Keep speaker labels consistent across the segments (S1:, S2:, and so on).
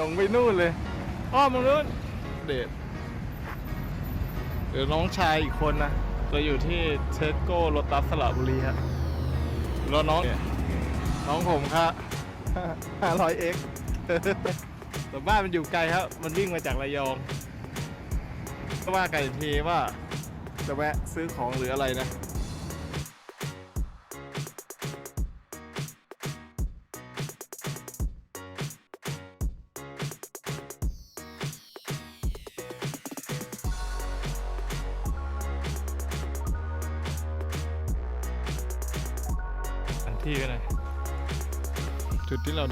S1: ลงไปนู่นเลยอ้อมตรงนู้นเดดเดี๋ยวน้องชายอีกคนนะจะอยู่ที่เทสโก้โรตัสสระบุรีฮะแล้วน้องเนี่ยน้องผมครับ 500x แต่บ้านมันอยู่ไกลครับ มันวิ่งมาจากระยองก็ว่ากันอีกทีว่าจะแวะซื้อของหรืออะไรนะ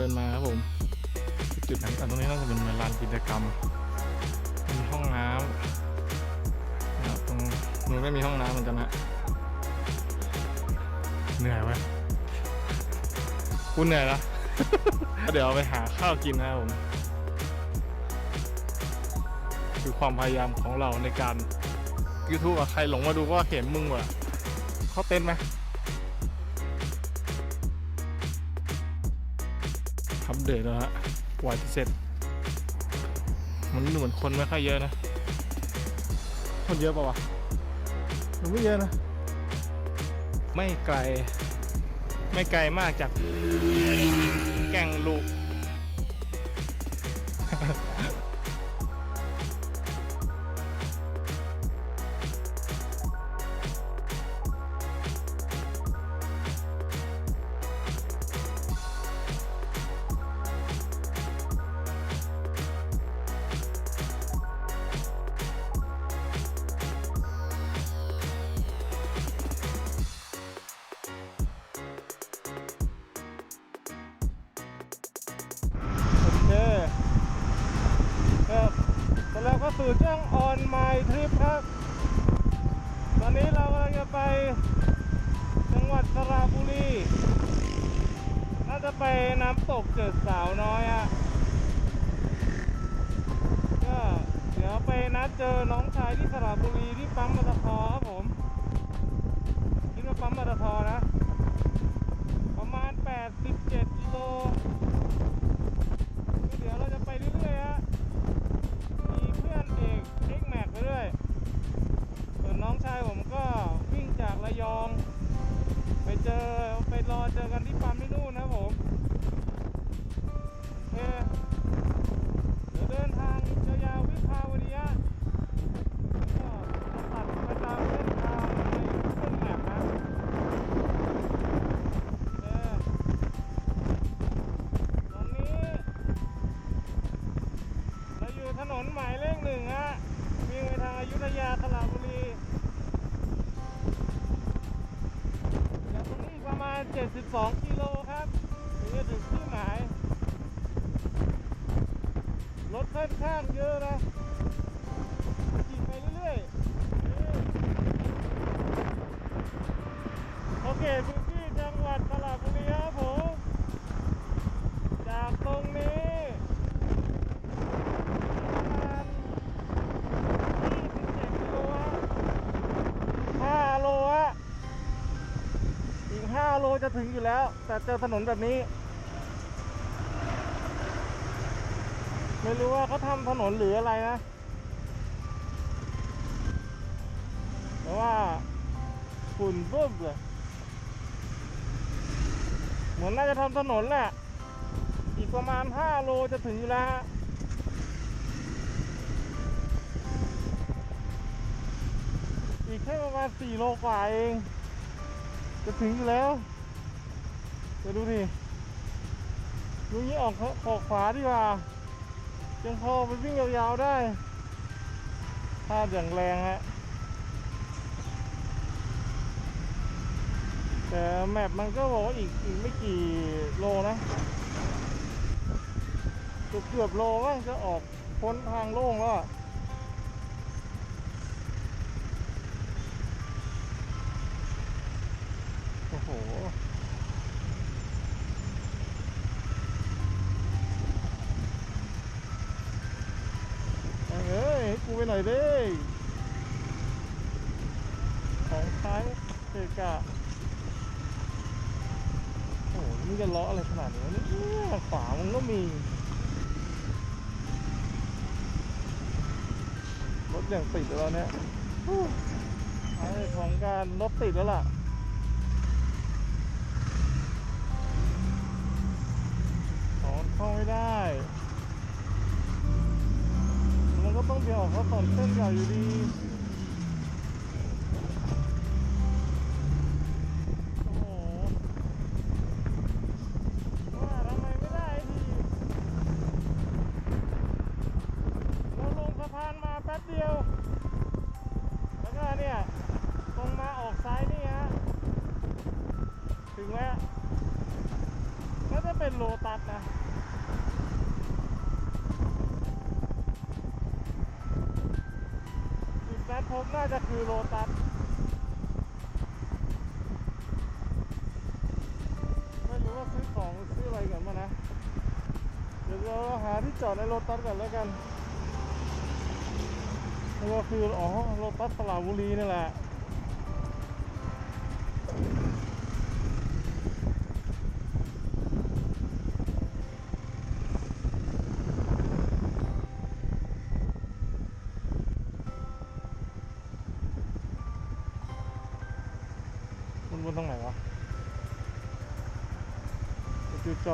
S1: ดที่เราเดินมาครับผม จุดนั้นอันตรงนี้น่าจะเป็นลานกิจกรรม มีห้องน้ำนะครับตรงนู้นก็มีห้องน้ำเหมือนกันนะเหนื่อยไหมคุณเหนื่อยละเดี๋ยวไปหาข้าวกินนะครับผม คือความพยายามของเราในการ YouTube อะใครหลงมาดูก็เห็นมึงว่ะเขาเต้นไหม เดตแล้วฮะกว่าจะเสร็จ มันเหมือนคนไม่ค่อยเยอะนะ คนเยอะปะวะมันไม่เยอะนะ ไม่ไกล ไม่ไกลมากจากแก่งลูก สู่ช่องออนไมทริปครับ ตอนนี้เรากำลังจะไป จังหวัดสระบุรี น่าจะไปน้ำตกเจิดสาวน้อยอะก็เดี๋ยวไปนัดเจอน้องชายที่สระบุรีที่ปั๊มมอเตอร์ทอครับผม คิดว่าปั๊มมอเตอร์ทอนะ ประมาณ 87กิโล ขี่ไปเรื่อยๆโอเคพื้นที่จังหวัดสระบุรีครับผมจากตรงนี้ประมาณ27กิโลฮะ5โลฮะอีก 5 โลจะถึงอยู่แล้ว แต่เจอถนนแบบนี้ ไม่รู้ว่าเขาทำถนนหรืออะไรนะ แต่ว่าฝุ่นบึ้มเลยเหมือนน่าจะทำถนนแหละ อีกประมาณ 5 โลจะถึงอยู่แล้วอีกแค่ประมาณ 4 โลกว่าเอง จะถึงอยู่แล้วเดี๋ยวดูดิดูนี้ออกขอกขวาดีกว่า ยังพอไปวิ่งยาวๆได้ถ้าอย่างแรงฮะแต่แมปมันก็บอกว่าอีกอีกไม่กี่โลนะเกือบเกือบโลว่าจะออกพ้นทางโล่งแล้วโอ้โห มึงจะล้ออะไรขนาดนี้เนี่ขวามันก็มี รถอย่างติดแล้วเนี่ยไอ้ของการรถติดแล้วล่ะของเข้าไม่ได้ มันก็ต้องเบี่ยงออกเข้าตอนเส้นเก่อยู่ดี ดนัดพบน่าจะคือโลตัสไม่รู้ว่าซื้อของซื้ออะไรก่อนมานะ เดี๋ยวเราหาที่จอดในโลตัสก่อนแล้วกันก็คืออ๋อโลตัสสระบุรีนี่แหละ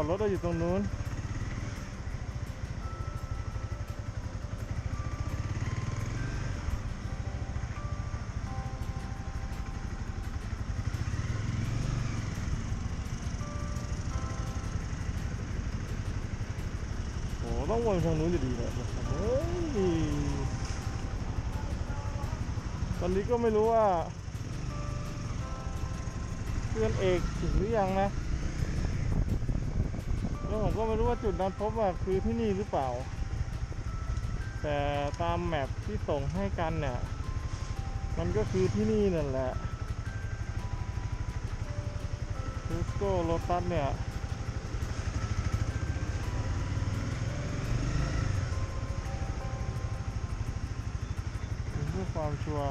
S1: รถเราอยู่ตรงนู้นโอ้ต้องวนทางนู้นอยู่ดีเลยเฮ้ยตอนนี้ก็ไม่รู้ว่า เพื่อนเอกถึงหรือยังนะ แล้วผมก็ไม่รู้ว่าจุดนั้นพบว่าคือที่นี่หรือเปล่า แต่ตามแมปที่ส่งให้กันเนี่ย มันก็คือที่นี่นั่นแหละทูสโกโลตัสเนี่ยเพื่อความชัวร์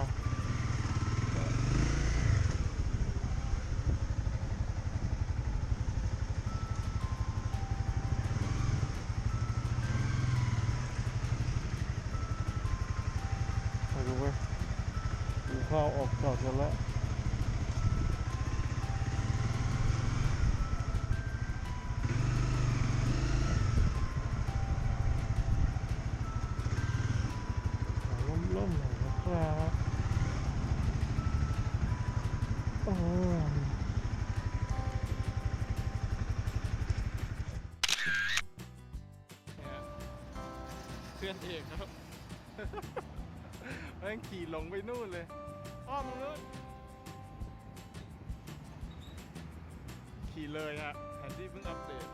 S1: ไม่รู้เว้ย ดูข้าออกจอดกันแล้วล่มๆหน่อยนะครับโอ้ยเพื่อนเอกครับแม่งขี่ลงไปนู่นเลย อ้อมตรงนู้นขี่เลยฮะแผนที่เพิ่งอัปเดต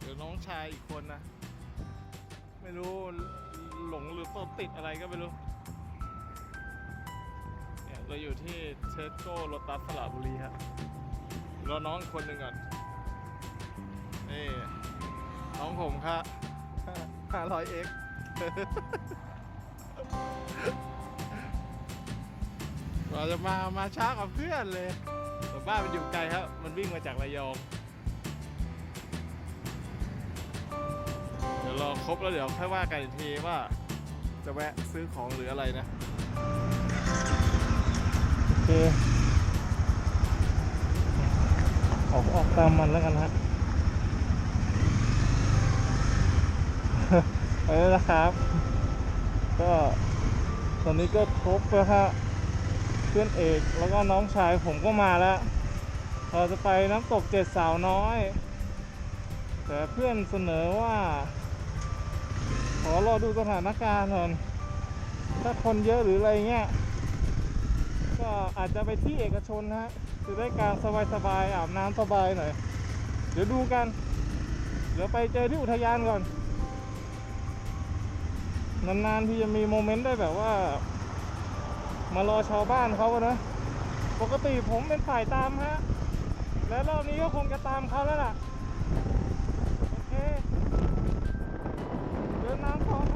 S1: เดี๋ยวน้องชายอีกคนนะ ไม่รู้หลงหรือตัวติดอะไรก็ไม่รู้ เนี่ยเราอยู่ที่เทสโก้โรตัสสระบุรีครับรอน้องคนหนึ่งก่อนนี่น้องผมครับ 500x จะมามาช้ากับเพื่อนเลยแต่บ้านมันอยู่ไกลครับ มันวิ่งมาจากระยองเดี๋ยวรอครบแล้วเดี๋ยวค่อยว่ากันอีกทีว่าจะแวะซื้อของหรืออะไรนะโอเคออกออกตามมันแล้วกันฮะไปแล้วนะครับ ก็ตอนนี้ก็ครบแล้วฮะเพื่อนเอกแล้วก็น้องชายผมก็มาแล้ว เราจะไปน้ำตกเจ็ดสาวน้อย แต่เพื่อนเสนอว่า ขอรอดูสถานการณ์ก่อนถ้าคนเยอะหรืออะไรเงี้ย ก็อาจจะไปที่เอกชนนะฮะจะได้การสบายๆอาบน้ำสบายหน่อย เดี๋ยวดูกัน เดี๋ยวไปเจอที่อุทยานก่อน นานๆที่จะมีโมเมนต์ได้แบบว่า มารอชาวบ้านเขาอะนะ ปกติผมเป็นฝ่ายตามฮะ และรอบนี้ก็คงจะตามเขาแล้วล่ะ โอเค เดินน้ำต่อคร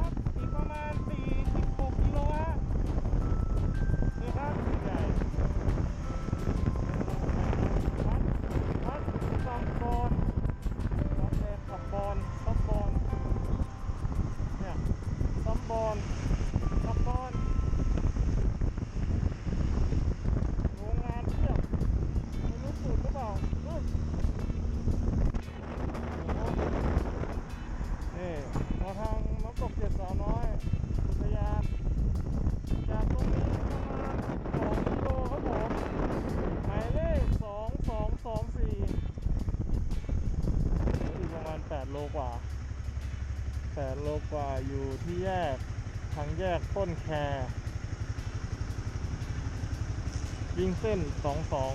S1: ับอีกป ยิงเส้นสองสอง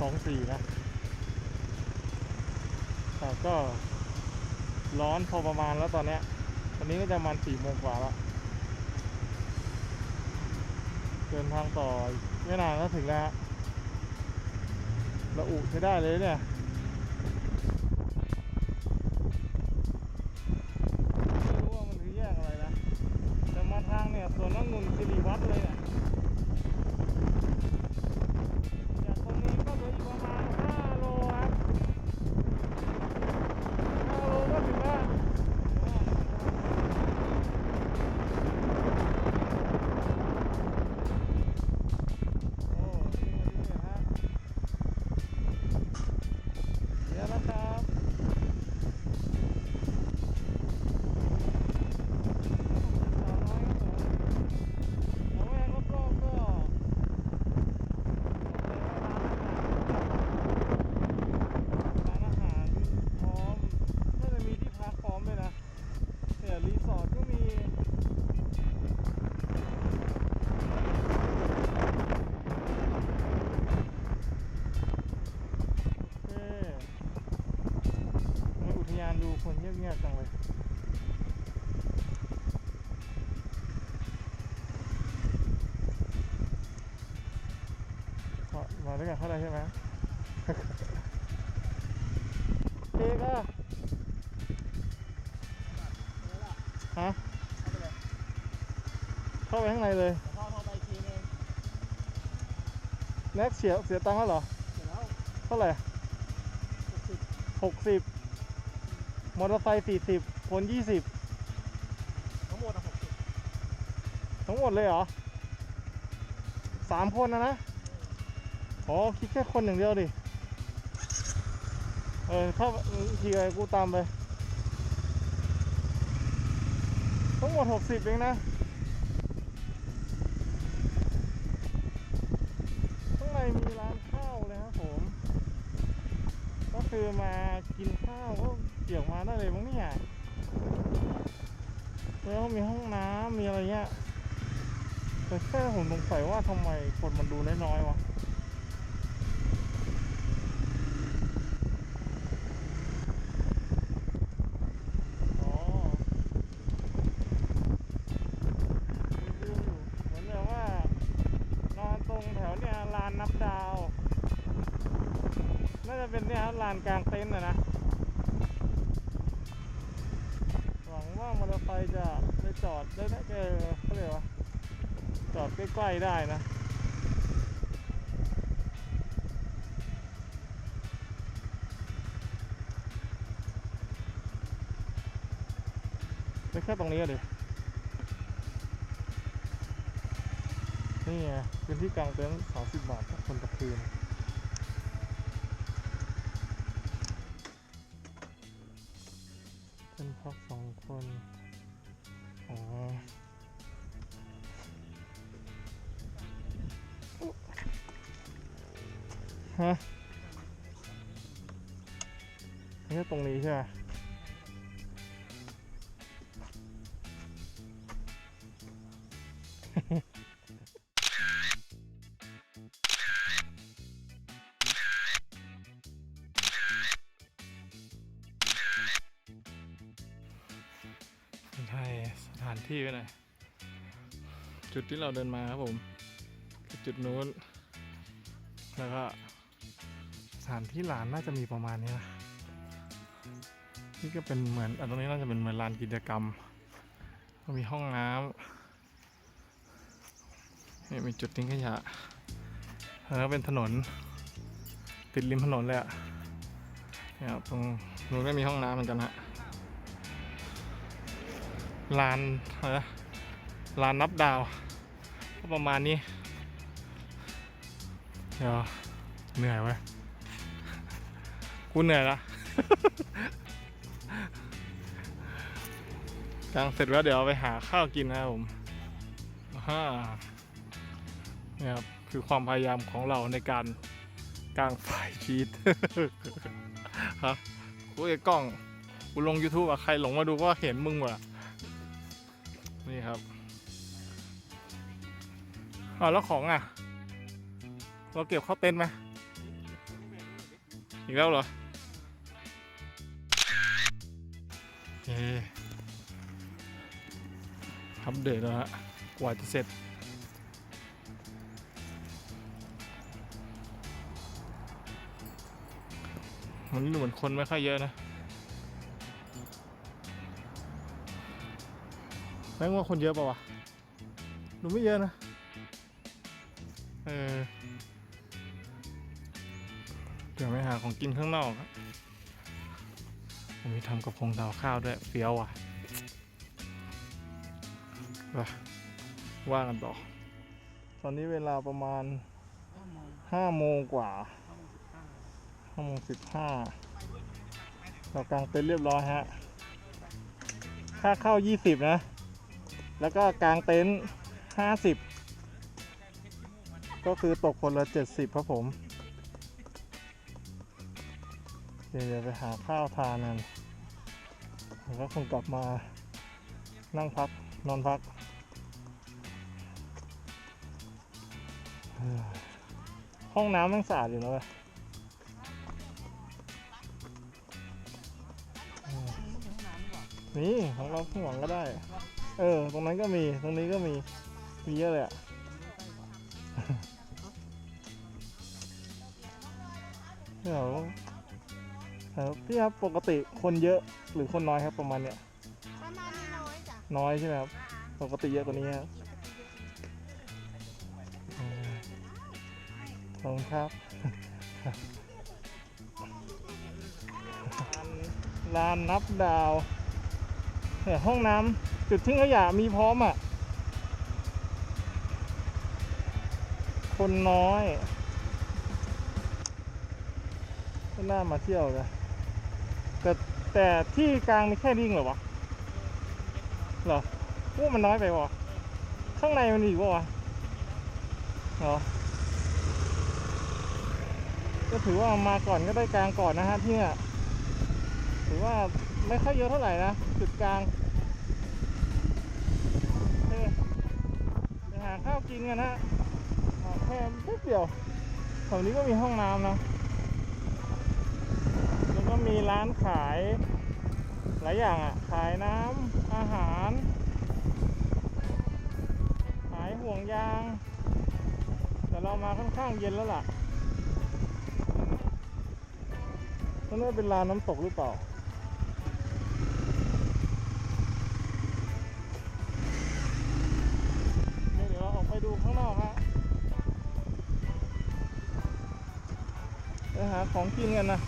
S1: สองสี่นะแต่ก็ร้อนพอประมาณแล้วตอนเนี้ยตอนนี้ก็จะประมาณสี่โมงกว่าแล้วเดินทางต่อไม่นานก็ถึงแล้วระอุใช้ได้เลยเนี่ย ด้วยกันเข้าได้ใช่ไหมเอกอะฮะเข้าไปข้างในเลย
S2: พ่อเข้าไปทีนึง
S1: แน็กเสียเสียตังค์แล้วเหรอ
S2: เสร็จแล้ว
S1: เท่าไหร่
S2: หกสิบ
S1: หกสิบมอเตอร์ไซค์สี่สิบคนยี่สิบ
S2: ทั้งหมดอะหกสิบ
S1: ทั้งหมดเลยเหรอสามคนนะนะ อ๋อคิดแค่คนหนึ่างเดียวดิ เออ ถ้าทีไรกูตามไปทั้งหมดหกสิบเองนะ ข้างในมีร้านข้าวเลยครับผม ก็คือมากินข้าวก็เกี่ยวมาได้เลยมั้งเนี่ยแล้วมีห้องน้ำมีอะไรเงี้ยแต่แค่ผมสงสัยว่าทำไมคนมันดูน้อยๆวะ จะเป็นเนี่ยครับลานกลางเต็นท์นะนะ หวังว่ามอเตอร์ไซค์จะไปจอดได้นะเออเขาเรียกว่าจอดใกล้ๆได้นะไม่แค่ตรงนี้เลยนี่ไงพื้นที่กลางเต็นท์สามสิบบาทต่อคนต่อคืน คน อ๋อฮะนี่ตรงนี้ใช่ไหม จุดที่เราเดินมาครับผมคือจุดนู้น แล้วก็สถานที่ลานน่าจะมีประมาณนี้นะนี่ก็เป็นเหมือนอตรงนี้น่าจะเป็นเหมือนลานกิจกรรมก็มีห้องน้ำนี่มีจุดทิ้งขยะแล้วก็เป็นถนน ติดริมถนนเลยอะเนี่ยครับตรงนู้นก็มีห้องน้ำเหมือนกันฮะลานอะไรนะลานนับดาว ก็ประมาณนี้เดี๋ยวเหนื่อยเว้ยกูเหนื่อยละกลางเสร็จแล้วเดี๋ยวไปหาข้าวกินนะครับผมฮ่าเนี่ยครับคือความพยายามของเราในการกางไฟชีตฮะคุยกับกล้องกูลง YouTube อะใครหลงมาดูก็เห็นมึงหมดอะนี่ครับ อ๋อแล้วของอะ เราเก็บเข้าเต็นท์ไหมอีกแล้วเหรอโอเคอัปเดตแล้วฮะ กว่าจะเสร็จ มันเหมือนคนไม่ค่อยเยอะนะแม่งว่าคนเยอะป่าวะ ดูไม่เยอะนะ เออเดี๋ยวไปหาของกินข้างนอกผมมีทำกระพงดาวข้าวด้วยเฟี้ยวอะไปว่ากันต่อ ตอนนี้เวลาประมาณห้าโมงกว่าห้าโมงสิบห้าเรากางเต็นท์เรียบร้อยฮะ ค่าเข้ายี่สิบนะ แล้วก็กางเต็นท์ห้าสิบ ก็คือตกคนละเจ็ดสิบครับผม เดี๋ยวไปหาข้าวทานกันแล้วก็คงกลับมานั่งพัก นอนพัก ห้องน้ำมันสะอาดอยู่นะเว้ยนี่ของเราข้างหลังก็ได้ เออ ตรงนั้นก็มี ตรงนี้ก็มี มีเยอะเลย พี่ครับปกติคนเยอะหรือคนน้อยครับประมาณเนี้ย
S3: ประมาณนี้น้อยจ้ะ
S1: น้อยใช่ไหมครับปกติเยอะกว่านี้ครับออขอบคุณครับลานนับดาวเนี่ยห้องน้ำจุดทิ้งขยะมีพร้อมอะ คนน้อยไม่น่ามาเที่ยวเลย แต่ที่กลางมีแค่นี้เองเหรอวะเหรอพวกมันน้อยไปวะข้างในมันมีอีกวะวะเหรอก็ถือว่ามาก่อนก็ได้กลางก่อนนะฮะที่เนี่ยถือว่าไม่ค่อยเยอะเท่าไหร่นะจุดกลางเฮ้ยไปหาข้าวกินกันนะแค่แป๊บเดียวแถวนี้ก็มีห้องน้ำนะ มีร้านขาย หลายอย่างอะ ขายน้ำอาหาร ขายห่วงยาง แต่เรามาค่อนข้างเย็นแล้วล่ะตรงนี้เป็นลานน้ำตกหรือเปล่าเดี๋ยวเราออกไปดูข้างนอกฮะไปหาของกินกันนะ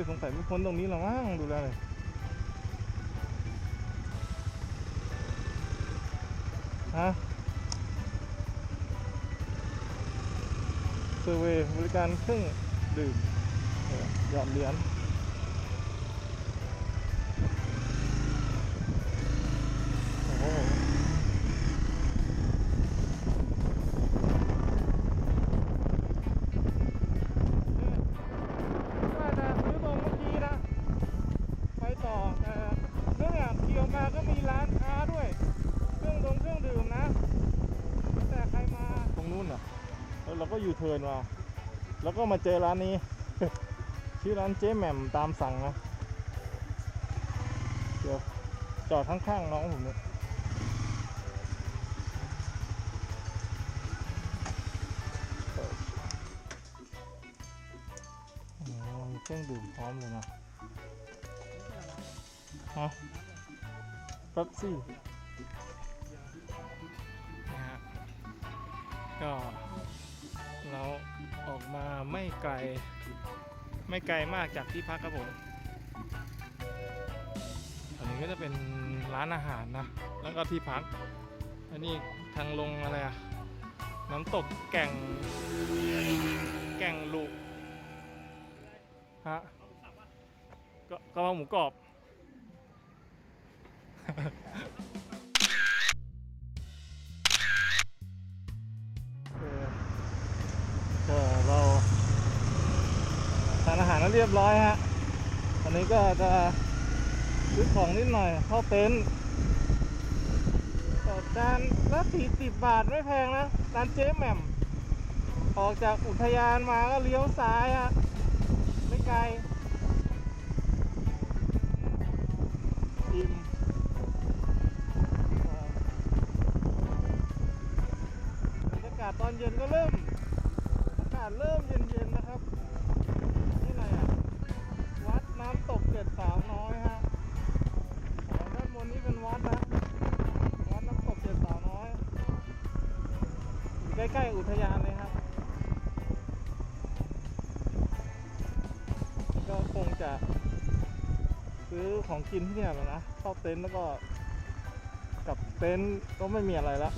S1: ยสงสัยไม่พ้นตรงนี้หรอมั้งดูแลเลยฮะเซอร์เวย์บริการเครื่องดื่มหยอดเหรียญ นมา แล้วก็มาเจอร้านนี้ ชื่อร้านเจ๊แหม่มตามสั่งนะเดี๋ยวจอดข้างๆน้องผมเนี่ยเครื่องดื่มพร้อมเลยนะฮะเป๊ปซี่นะฮะก็ เราออกมาไม่ไกล ไม่ไกลมากจากที่พักครับผมอันนี้ก็จะเป็นร้านอาหารนะ แล้วก็ที่พัก อันนี้ทางลงอะไรอะน้ำตกแก่ง แก่งลุฮะก็กะเพราหมูกรอบ เรียบร้อยฮะอันนี้ก็จะซื้อของนิดหน่อยเข้าเต็นท์ต่อจานละสี่สิบบาทไม่แพงนะร้านเจ๊แหม่มออกจากอุทยานมาก็เลี้ยวซ้ายฮะไม่ไกลอิ่มบรรยากาศตอนเย็นก็เริ่ม กินที่เนี่ยแล้วนะเข้าเต็นท์แล้วก็กลับเต็นท์ก็ไม่มีอะไรละ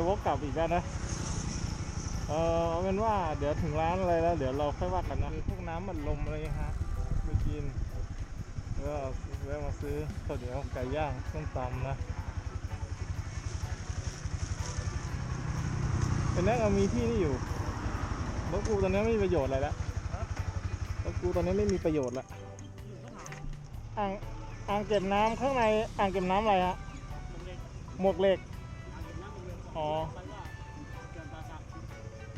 S1: จะวกกลับอีกแล้วนะ เออเอาเป็นว่าเดี๋ยวถึงร้านอะไรแล้ว เดี๋ยวเราค่อยว่ากันนะพวกน้ำมันลมอะไรฮะไปกินก็แวะมาซื้อข้าวเหนียวไก่ย่างส้มตำนะเป็นนักมีที่นี่อยู่รถกูตอนนี้ไม่มีประโยชน์อะไรแล้วรถกูตอนนี้ไม่มีประโยชน์ละอ่างอ่างเก็บน้ำข้างในอ่างเก็บน้ำอะไรฮะหมวกเหล็ก อ๋อ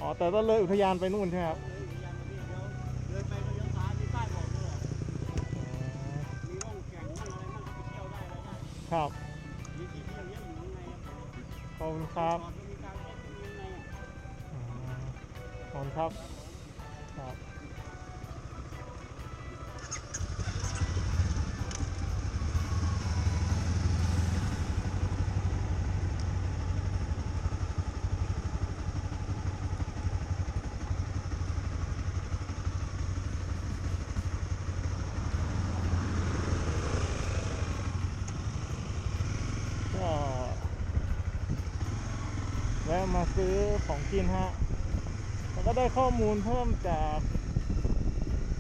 S1: อ๋อ แต่ต้องเลยอุทยานไปนู่นใช่ไหมครับ
S2: เดินไปก็เลี้ยวซ้ายมีป้ายบอกด้วยมีร่องแก่งนั่งอะไรนั่งก็ไปเที่ยวได้อะไรได้
S1: ครับ
S2: มีที่เที่ยวเยอะอยู่ข้างในครับ
S1: ขอบคุณครับ
S2: จอดก็มีการเล่นมีข้างในอะ
S1: อืมขอบคุณครับ ครับ ก็แวะมาซื้อของกินฮะแล้วก็ได้ข้อมูลเพิ่มจาก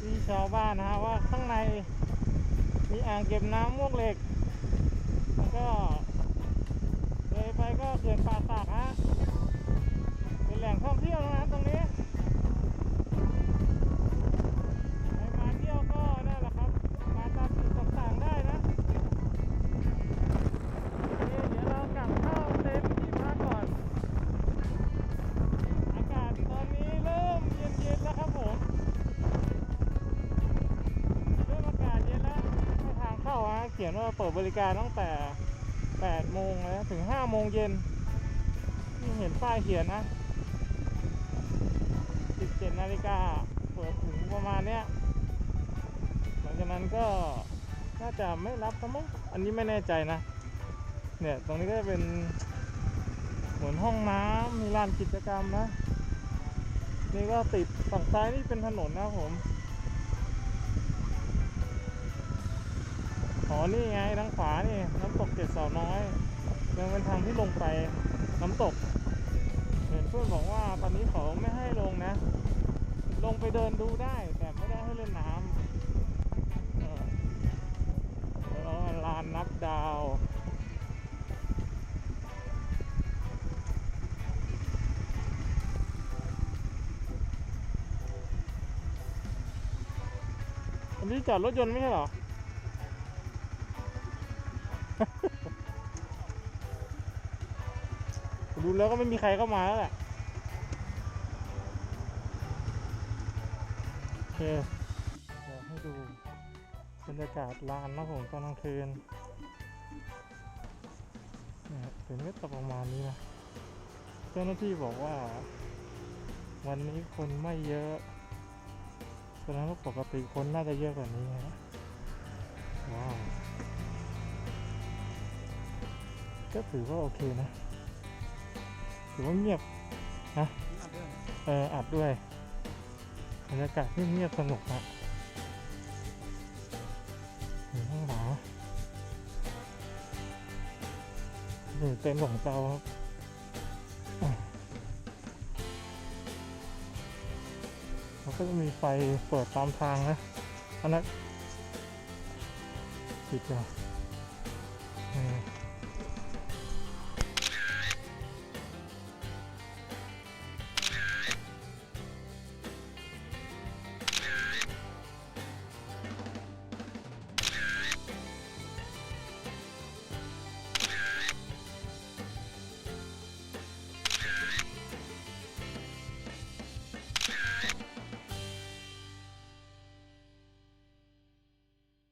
S1: ที่ชาวบ้านนะฮะว่าข้างในมีอ่างเก็บน้ำมวกเหล็ก แล้วก็เลยไปก็เขื่อนป่าตากฮะเป็นแหล่งท่องเที่ยวนะตรงนี้ เปิดบริการตั้งแต่ 8 โมงนะถึง 5 โมงเย็นนี่เห็นป้ายเขียนนะ 17 นาฬิกาเปิดถึงประมาณเนี้ยหลังจากนั้นก็น่าจะไม่รับแล้วมั้งอันนี้ไม่แน่ใจนะ เนี่ย ตรงนี้ก็จะเป็นเหมือนห้องน้ำมีลานกิจกรรมนะ นี่ก็ติดฝั่งซ้ายนี่เป็นถนนนะครับผม อ๋อ นี่ไงทางขวานี่ น้ำตกเจ็ดเสาวน้อยยังเป็นทางที่ลงไปน้ำตก เห็นเพื่อนบอกว่าตอนนี้เขาไม่ให้ลงนะ ลงไปเดินดูได้ แต่ไม่ได้ให้เล่นน้ำเออแล้วลานนับดาวอันนี้จอดรถยนต์ไม่ใช่หรอ ดูแล้วก็ไม่มีใครเข้ามาแล้วแหละโอเคเดี๋ยวให้ดูบรรยากาศลานนะผมตอนกลางคืนเนี่ยเป็นเม็ดประมาณนี้นะเจ้าหน้าที่บอกว่า วันนี้คนไม่เยอะแสดงว่าปกติคนน่าจะเยอะกว่านี้นะว้าวก็ถือว่าโอเคนะือว่าเงียบนะเอออัดด้วยบรรยากาศเงียบสนุกนะอยู่ข้างหลังนี่เต็นท์ของเราครับมันก็จะมีไฟเปิดตามทางนะอันนั้นปิดเลย